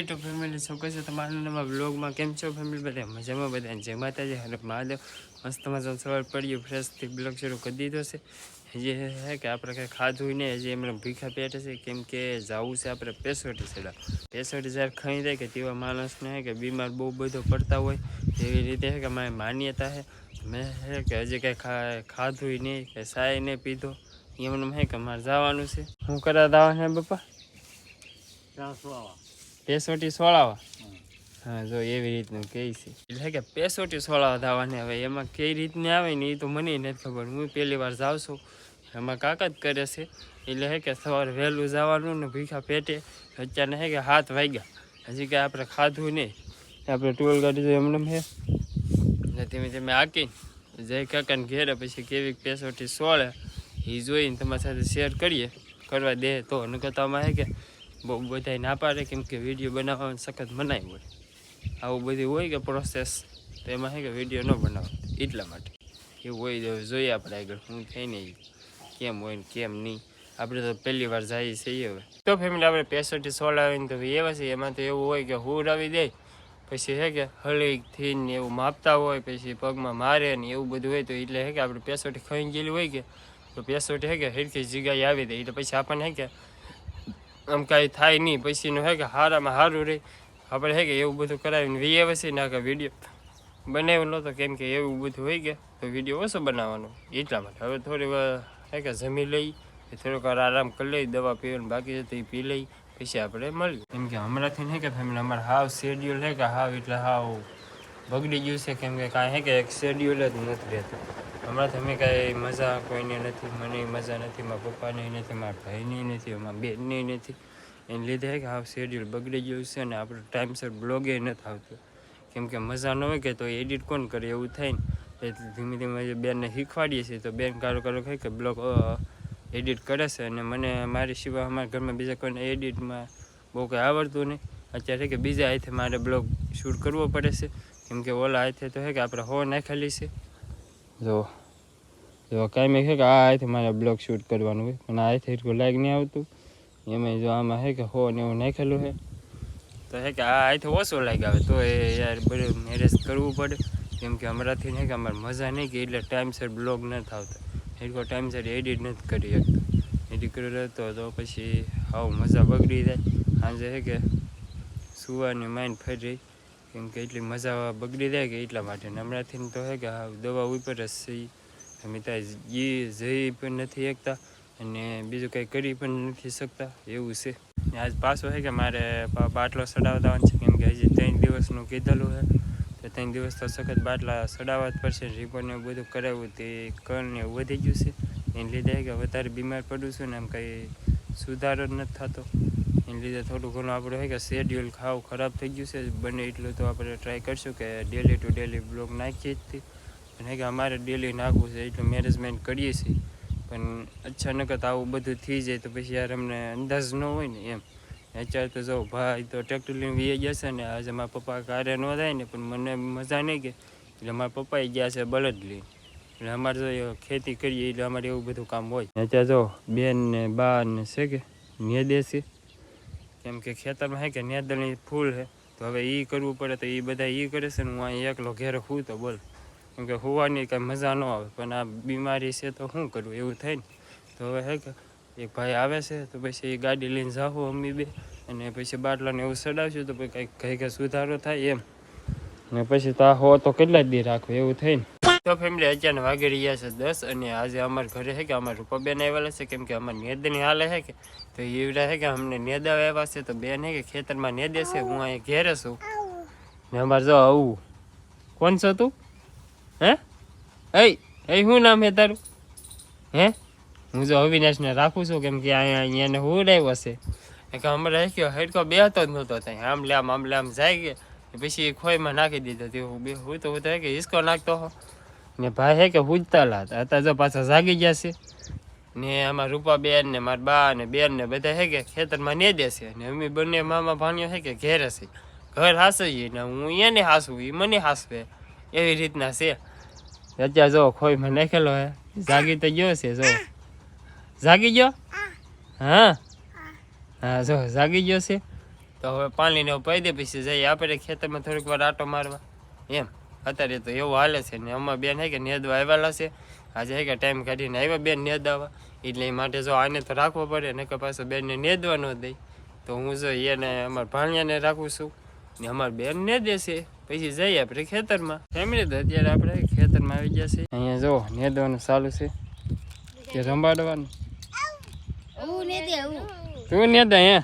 YouTube family શું કહેશો છે, તમારા નવા બ્લોગમાં કેમ છો ફેમિલી બધા મજામાં, બધા જય માતાજી, હરે મહાદેવ. મસ્ત મજા સવાર પડ્યું ફ્રેશથી બ્લોગ શરૂ કરી દીધો છે. હજી હે કે આપણે કંઈ ખાધું નહીં, હજી એમને ભીખા પેટે છે, કેમ કે જવું છે આપણે પેસોટી સેડા. પેસોટી જ્યારે ખાઈ જાય કે તેવા માણસને કે બીમાર બહુ બધો પડતા હોય, એવી રીતે હે કે મારી માન્યતા છે મેં હે કે હજી કંઈ ખાધું નહીં કે સાય નહીં પીધો. એમને હે કે મારે જવાનું છે. હું કરા દાવા શું બાપા પેસોટી સોળાવા. હા જો એવી રીતનું કહે છે. એટલે કે પેસોટી સોળાવા દાવાની આવે એમાં કઈ રીતની આવે ને એ તો મને નથી ખબર. હું પહેલી વાર જાઉં છું. એમાં કાકા જ કરે છે. એટલે હે કે સવારે વહેલું જવાનું ને ભીખા પેટે. અત્યારે હે કે હાથ વાગ્યા. હજી કે આપણે ખાધું નહીં. આપણે ટોલ ગાડી તો એમને હે. ને ધીમે ધીમે આકીને જય કાકાને ઘેરે પછી કેવી પેસોટી સોળે. એ જોઈને તમારી સાથે શેર કરીએ. કરવા દે તો. નકર તો આમાં હે કે બહુ બધા ના પાડે, કેમ કે વીડિયો બનાવવાની સખત મનાય હોય. આવું બધું હોય કે પ્રોસેસ તો એમાં છે કે વીડિયો ન બનાવો, એટલા માટે. એવું હોય જોઈએ આપણે આગળ, હું થઈને ઈ. કેમ હોય ને કેમ નહીં. આપણે તો પહેલી વાર જઈએ છીએ હવે. તો ફેમિલી આપણે પેસોટી સોળ આવીને તો એવા છે એમાં તો એવું હોય કે હું આવી દે પછી છે કે હળી થીન ને એવું માપતા હોય, પછી પગમાં મારે ને એવું બધું હોય તો એટલે છે કે આપણે પેસોટી ખાઈ ગયેલી હોય કે, તો પેસોટી છે કે હેરખી જગ્યાએ આવી દે એટલે પછી આપણને છે કે આમ કાંઈ થાય નહીં. પછીનું હે કે હારામાં સારું રહે. આપણે હે કે એવું બધું કરાવીને વીએ વસી ના કે વીડિયો બનાવેલો તો કેમ કે એવું બધું હોય કે તો વીડિયો ઓછો બનાવવાનો. એટલા માટે. હવે થોડી વાર હે કે જમી લઈ થોડોક આરામ કરી લઈ, દવા પીવાની બાકી છે તો એ પી લઈ, પછી આપણે મળીએ. કેમ કે હમણાંથી હે કે ફેમિલી અમારે હાવ શેડ્યુલ હે કે હાવ એટલે હાવ બગડી ગયું છે. કેમ કે કાંઈ હે કે એક શેડ્યુલ જ નથી રહેતું. હમણાં તમે કાંઈ મજા કોઈને નથી, મને મજા નથી, મારા પપ્પાને નથી, મારા ભાઈની નથી, મારા બેનની નથી. એને લીધે કે આ શેડ્યુલ બગડી ગયું છે અને આપણો ટાઈમસર બ્લોગે નથી આવતું. કેમ કે મજા ન હોય કે તો એડિટ કોણ કરે એવું થાય ને. એટલે ધીમે ધીમે જે બેનને શીખવાડીએ છીએ. તો બેન કારો કારો કહે કે બ્લોગ એડિટ કરે છે. અને મને મારી સિવાય અમારા ઘરમાં બીજા કોઈને એડિટમાં બહુ કંઈ આવડતું નહીં. અત્યારે કે બીજા હાથે મારે બ્લોગ શૂટ કરવો પડે છે. કેમ કે ઓલા હાથે તો હે કે આપણે હો નાખેલી છે. જો જો કાંઈ મેં કે આ હાથે મારે બ્લોગ શૂટ કરવાનું હોય પણ આ હાથે એટલું લાઈક નહીં આવતું. એમાં જો આમાં હે કે હો ને એવું નાખેલું છે. તો હે કે આ હાથે ઓછો લાઈક આવે, તો એ યાર બધું મેરેજ કરવું પડે. કેમ કે હમણાંથી હે કે અમારે મજા નહીં કે એટલે ટાઈમસર બ્લોગ નથી થતા એટલો ટાઈમસર એડિટ નથી કરી શકતો. એડિટ કર્યો રહેતો તો પછી આવ મજા બગડી જાય. સાંજે હે કે સુવાની માઇન્ડ ફરી રહી. કેમ કે એટલી મજા બગડી જાય કે એટલા માટે. ને હમણાંથી તો હે કે દવા ઉપર જ છે અમે એ જઈ પણ નથી શકતા અને બીજું કંઈ કરી પણ નથી શકતા, એવું છે. ને આજ પાછો છે કે મારે બાટલો ચડાવતા છે, કેમ કે હજી ત્રણ દિવસનું કીધેલું છે. તો ત્રણ દિવસ તો સખત બાટલા સડાવવા જ પડશે રિપોર્ટને બધું કરાવ્યું તે કણ ને એવું વધી ગયું છે. એને લીધે કે વધારે બીમાર પડું છું ને એમ કંઈ સુધારો જ નથી થતો. એને લીધે થોડું ઘણું આપણું હોય કે શેડ્યુલ ખાવ ખરાબ થઈ ગયું છે. બને એટલું તો આપણે ટ્રાય કરશું કે ડેલી ટુ ડેલી બ્લોગ નાખીએ જ અને કે અમારે ડેલી નાખવું છે એટલું મેનેજમેન્ટ કરીએ છીએ. પણ અચાનક જ આવું બધું થઈ જાય તો પછી યાર અમને અંદાજ ન હોય ને એમ. અત્યારે તો જો ભાઈ તો ટ્રેક્ટર લઈને વી જશે ને, આજે મારા પપ્પા કાર્ય ન થાય ને, પણ મને મજા નહીં કે. એટલે મારા પપ્પાએ ગયા છે બળદ લઈને. એટલે અમારે જો ખેતી કરીએ, એટલે અમારે એવું બધું કામ હોય. અત્યારે જો બેન ને બા ને છે કે નેદે છે. કેમ કે ખેતરમાં હે કે નેદળની ફૂલ છે તો હવે એ કરવું પડે તો એ બધા એ કરે છે ને, હું અહીં એકલો ઘેરે હું તો બોલ. કેમ કે હોવાની કાંઈ મજા ન આવે. પણ આ બીમારી છે તો શું કરવું એવું થાય ને તો હવે હે કે એક ભાઈ આવે છે તો પછી એ ગાડી લઈને જાઓ અમ્મી બે. અને પછી બાટલાને એવું ચડાવશું તો પછી કંઈક કંઈ કંઈ સુધારો થાય એમ. ને પછી તો આ હો તો કેટલા દી રાખો? એવું થાય ને તો ફેમિલી અત્યારે વાગી રહ્યા છે દસ અને આજે અમારા ઘરે છે કે અમારા રૂપાબેન આવેલા છે કેમ કે અમારે નેદની હાલે છે કે. તો એવડા છે કે અમને નેદા આવ્યા છે તો બેન છે કે ખેતરમાં નેદે છે, હું અહીંયા ઘેરે છું. ને અમારે જો આવું. કોણ છો તું? હે? એ એ શું નામ હે તારું? હે? હું જો અવિનાશને રાખું છું કેમ કે અહીંયા અહીંયાને હું આવ્યો છે કે હમણાં રાખ્યો હેડકો બેહતો જ નહોતો ત્યાં આમ લે આમ લે આમ જાય ગયા. પછી ખોઈમાં નાખી દીધો. તે હું બે હું તો હું તો કે હિસકો નાખતો હો. ને ભાઈ હે કે હુજતા લાત અત્યારે જો પાછા જાગી ગયા છે. ને આમાં રૂપા બેન ને મારા બા ને બેન ને બધા હે કે ખેતરમાં ને દેશે ને અમે બંને મામા ભાણ્યો હે કે ઘેર હશે. ઘર હાસવીએ ને હું એને હાસવું એ મને હાસવે. એવી રીતના છે. અત્યારે જો ખોઈમાં નાખેલો હે. જાગી તો ગયો છે, જો. જાગી ગયો? હા? હા, જો, જાગી ગયો છે. તો હવે પાણીને એવું પી દે, પછી જઈએ. આપણે ખેતરમાં થોડીક વાર આટો મારવા. એમ. અત્યારે તો એવું હાલે છે ને, અમારા બેન હે કે નેદવા આવેલા છે. આજે હે કે ટાઈમ કાઢીને આવ્યા બેન નેદાવા. એટલે એ માટે જો આને તો રાખવો પડે ને કે પાછો બેનને નેદવા ન દે. તો હું જો એને, અમારા ભાણિયાને રાખું છું. ને અમારા બેન ને દેશે પછી જઈએ આપણે ખેતરમાં. ફેમિલી તો અત્યારે આપણે ખેતરમાં આવી ગયા છે. અહીંયા જો નેદવાનું ચાલુ છે. કે રંબાડવાનું તું નેદા હે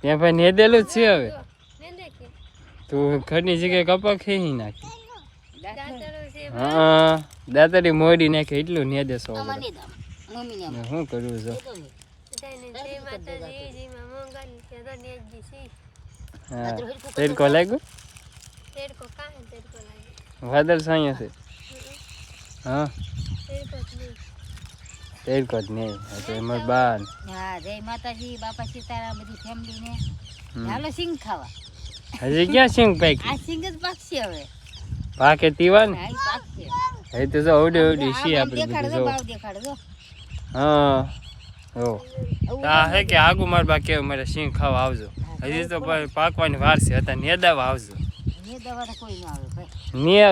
ત્યાં ભાઈ નેદેલું જ છે હવે. તું ઘરની જગ્યાએ કપા ખેંચી નાખી. હા દાતરી મોડી નાખે એટલું નેદે સો શું કરવું છે? હા. તેડકો લાગ્યો? વાદળ સાંયા છે. હા? જ નહીં આ તો એમાં બાર. હા જય માતાજી બાપા સીતારામ બધી ફેમિલી ને. હાલો સિંગ ખાવા. હજી ક્યાં સિંગ પાક આ સિંગ જ પાકશે હવે. પાકે તીવા ને એ તો જો ઓડી ઓડી સી આપણે દેખાડ બધું દો જો. ભાવ દેખાડ દો હા ઓ તા હે કે આગુ માર બા કેવું મારે સિંગ ખાવા આવજો. હજી તો પાકવાની વાર છે હતા નેદાવા આવજો. ને દવાડા કોઈ ન આવે? નહીં.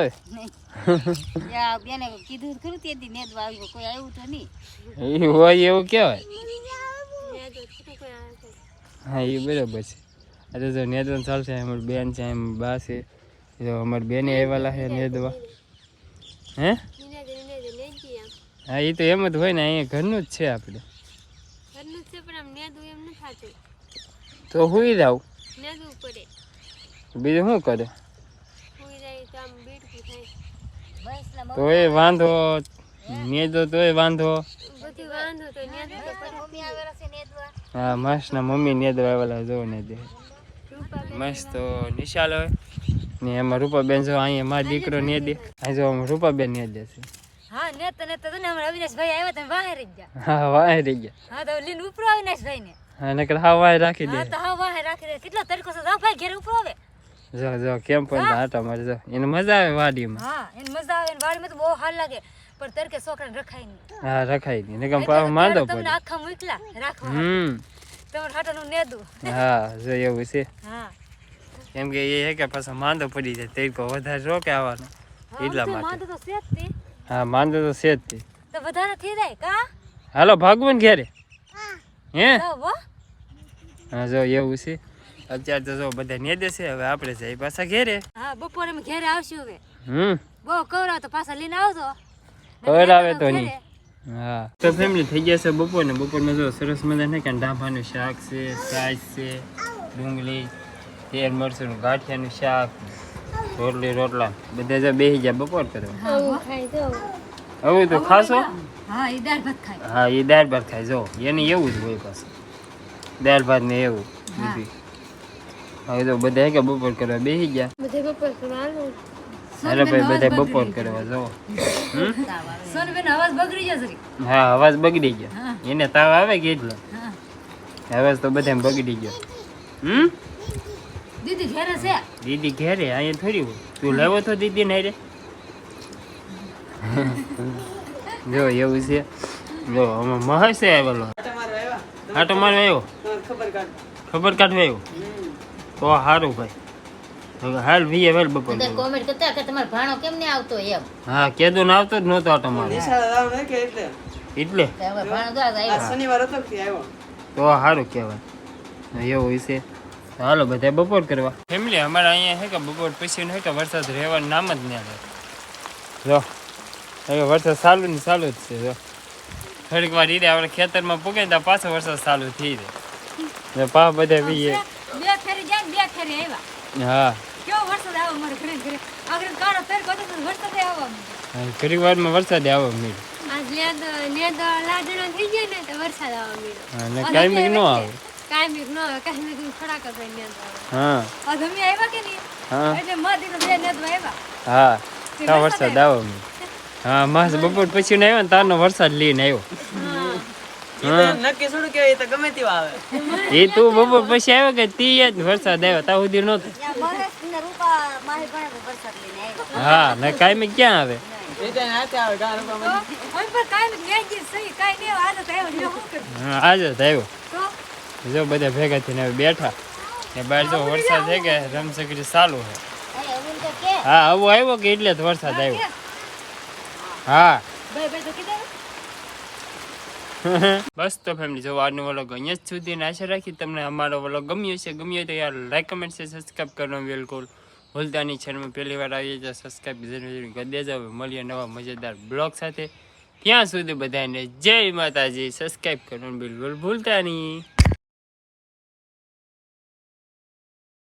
આવે બેને કીધું તો ખરું તેથી નેદવા આવ્યું કોઈ આવ્યું તો નહીં. એ હોય એવું કહેવાય. હા એ બરાબર છે. અરે જો નેદવાનું ચાલશે અમારી બેન છે એમ બા છે. જો અમારી બેને આવેલા છે નેદવા હે? હા એ તો એમ જ હોય ને અહીંયા ઘરનું જ છે આપણે તો હુઈ જાવ બીજું શું કરે? તો તોય વાંધો મમ્મી તોય વાંધો. હા હા મસ્તના મમ્મી નેદવા આવેલા જો ને દે મસ્ત તો નિશાલ હોય. ને એમાં રૂપાબેન જો અહીંયા મારો દીકરો ને દે અહીં જો રૂપાબેન ને દે છે. હા ને તને તો ને હમણાં અવિનાશભાઈ આવ્યા તમે વાહે રહી ગયા. હા વાય રહી ગયા. હા તો લીન ઉપરો અવિનાશભાઈ ને હા નકર હા વાય રાખી દે. હા તો હા વાહે રાખી દે. કેટલો તડકો છે? ભાઈ ઘેર ઉપરો આવે. જો જો કેમ પણ આટા મારજો એને મજા આવે વાડીમાં. હા એને મજા આવે ને વાડીમાં તો બહુ હાલ લાગે. પણ તરકે છોકરાને રખાય નહીં. હા રખાઈ નહીં. નકર પાછો માંદો તમને આખા મૂકલા રાખવા હમ. તમાર હાટાનું નેદું હા જો એવું છે. હા. કેમ કે એ હે કે પાછો માંદો પડી જાય. તેડકો વધારે રોકે આવવાનો. એટલા માટે. માંદો તો છે જ હા માંદો તો છે જ તો. વધારે થઈ જાય કા? હાલો ભાગવન ઘેરે. હે. તો હા જો એવું છે. અત્યારે તો જો બધા ને દેશે હવે આપણે જઈ પાછા ઘેરે. હા બપોરે અમે ઘેરે આવશું હવે. હમ. બહુ કવરા તો પાછા લઈને આવજો. કવરાવે તો. નહીં. હા. તો ફેમિલી થઈ ગયા છે બપોર ને બપોરમાં જો સરસ મજાને કે ડાભાનું શાક છે સાજ છે ડુંગળી તેલ મરચું ગાંઠિયાનું શાક રોટલી રોટલા. બધા જો બેસી ગયા બપોર કરવા. હવે તો ખાશો? હા એ દાળ ભાત ખાય. હા એ દાળ ભાત ખાય. જો એને એવું જ હોય પાછું. દાળ ભાત ને એવું બીજું. હવે તો બધા હે કે બપોર કરવા બેસી ગયા. અરે ભાઈ બધા બપોર કરવા જો હમ? સોનબેન અવાજ બગડી જશે હા અવાજ બગડી ગયો. એને તાવ આવે કે એટલો? અવાજ તો બધા બગડી ગયો. હમ? દીદી ઘેરે છે? દીદી ઘેરે અહીંયા થોડી તું લેવો તો દીદી ને રે જો એવું છે. જો આમાં મહેશ આવેલો. આટો મારવા આવ્યો. ખબર કાઢવા આવ્યો? તો સારું ભાઈ. હાલ વીએ વેલ બપોર કોમેન્ટ કરતા કે તમારો ભાણો કેમ ને આવતો એમ? હા કેદો ને આવતો જ નહોતો મારવા એટલે? તો હવે ભાણો તો આજ આવ્યો. તો સારું કહેવાય. એવું છે. હાલો બધા બપોર કરવા. ફેમિલી અમારે અહીંયા છે કે બપોર પછી નહીં કે વરસાદ રહેવાનું નામ જ નહીં આવે જો. હવે વરસાદ ચાલુ ને ચાલુ જ છે જો. થોડીક વાર ઈરે આપણે ખેતરમાં પૂગે ત્યાં પાછો વરસાદ ચાલુ થઈ જાય. પા બધા ફેરી ને ફેરી આવ્યા. હા. કેવો વરસાદ આવ્યો મારે ઘરે ઘરે? આગળ કાળો ફેર કરતો તો વરસાદ આવ્યો ઘડીક વારમાં વરસાદ આવ્યો મીડ આજ લેદ લેદ લાડણો થઈ ગયા ને તો વરસાદ આવ્યો મળ્યો અને કાંઈ ન આવે. કાંઈ ન આવે કાંઈ ખડાક જ હોય નેદ આવે. હા. તમે આવ્યા કે નહીં? હા. એટલે મધી તો બે લેદ આવ્યા. હા. તો વરસાદ આવ્યો. મીડ હા માસ બપોર પછી ને આવ્યો ને તારનો વરસાદ લઈને આવ્યો. એ તું બપોર પછી આવ્યો કે તી જ વરસાદ આવ્યો તા સુધી નહોતો. મહારાષ્ટ્રના રૂપા માહી પણ વરસાદ લઈને આવ્યા. હા ને કાયમી ક્યાં આવે? આજે જ આવ્યો જો બધા ભેગા થઈને બેઠા. ને બહાર જો વરસાદ છે કે રમસગરી ચાલુ છે અરે હવે તો કે. હા આવો આવ્યો કે એટલે જ વરસાદ આવ્યો. હા. બસ તો ફેમિલી જો આજનો વ્લોગ અહીંયા સુધી આશા રાખી તમને અમારો વ્લોગ ગમ્યો છે ગમ્યો તો યાર લાઈક કમેન્ટ છે સબસ્ક્રાઈબ કરવાનું બિલકુલ ભૂલતા નહીં. ચેનલમાં પહેલી વાર આવીએ તો સબસ્ક્રાઈબ જરૂર કરી દેજો. મળીએ નવા મજેદાર બ્લોગ સાથે. ત્યાં સુધી બધાને જય માતાજી સબસ્ક્રાઈબ કરવાનું બિલકુલ ભૂલતા નહીં.